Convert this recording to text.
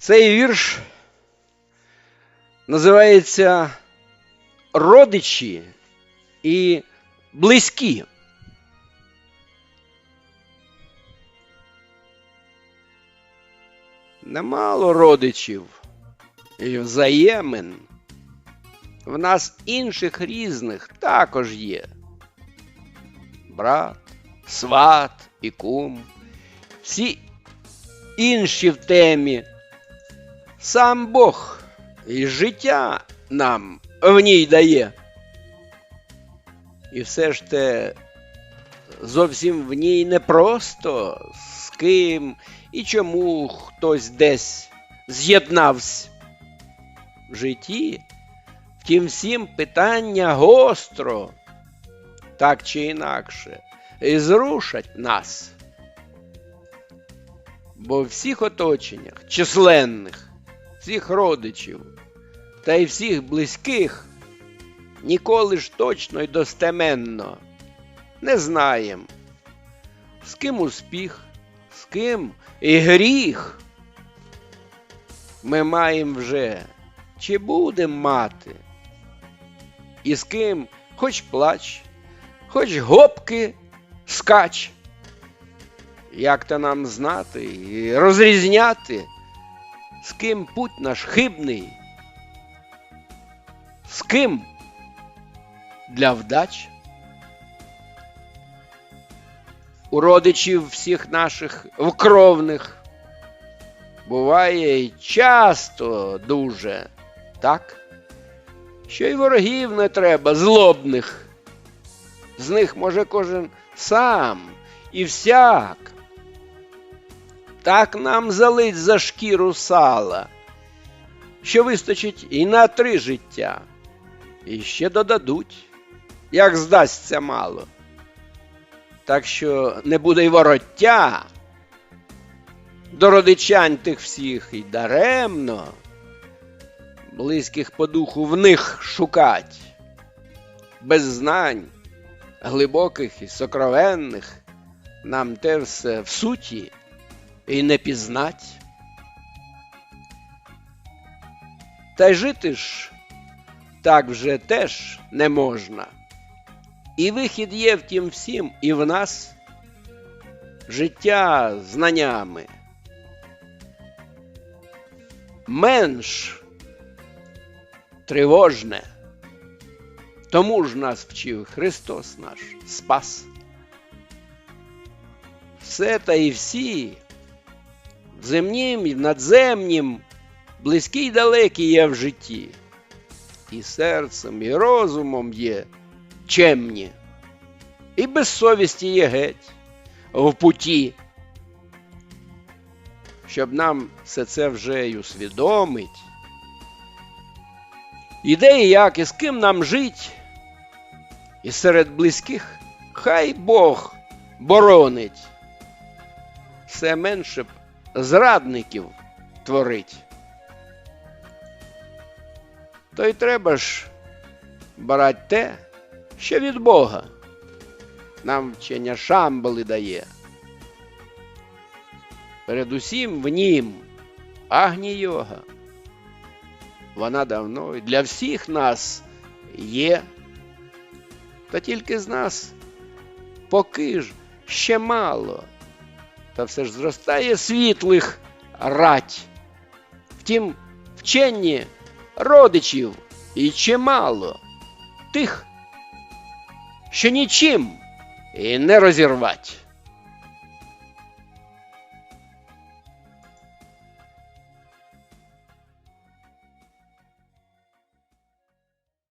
Цей вірш називається Родичі і близькі. Немало родичів і взаємин. В нас інших різних також є. Брат, сват і кум. Всі інші в темі. Сам Бог і життя нам в ній дає. І все ж те зовсім в ній не просто з ким і чому хтось десь з'єднався в житті. Втім, всім питання гостро, так чи інакше, і зрушать нас. Бо в всіх оточеннях, численних, всіх родичів та й всіх близьких ніколи ж точно й достеменно не знаєм, з ким успіх, з ким і гріх. Ми маємо вже чи будем мати, і з ким хоч плач, хоч гопки скач. Як то нам знати і розрізняти, з ким путь наш хибний, з ким для вдач? У родичів всіх наших вкровних буває й часто дуже, так? Що й ворогів не треба, злобних. З них може кожен сам і всяк. Так нам залить за шкіру сала, що вистачить і на три життя, і ще додадуть, як здасться мало. Так що не буде й вороття. До родичань тих всіх і даремно, близьких по духу в них шукать, без знань, глибоких і сокровенних, нам те все в суті і не пізнать. Та й жити ж так вже теж не можна. І вихід є в тім всім, і в нас життя знаннями. Менш тривожне. Тому ж нас вчив Христос наш спас. Все та і всі, земнім і надземнім, близькі й далекі є в житті, і серцем, і розумом є чемні, і без совісті є геть в путі. Щоб нам все це вже й усвідомить, і як, і з ким нам жить, і серед близьких хай Бог боронить, все менше б зрадників творить. То й треба ж брать те, що від Бога нам вчення Шамбали дає. Передусім в нім Агні Йога. Вона давно для всіх нас є. Та тільки з нас поки ж ще мало. Та все ж зростає світлих рать. Втім, вчені родичів і чимало тих, що нічим і не розірвать.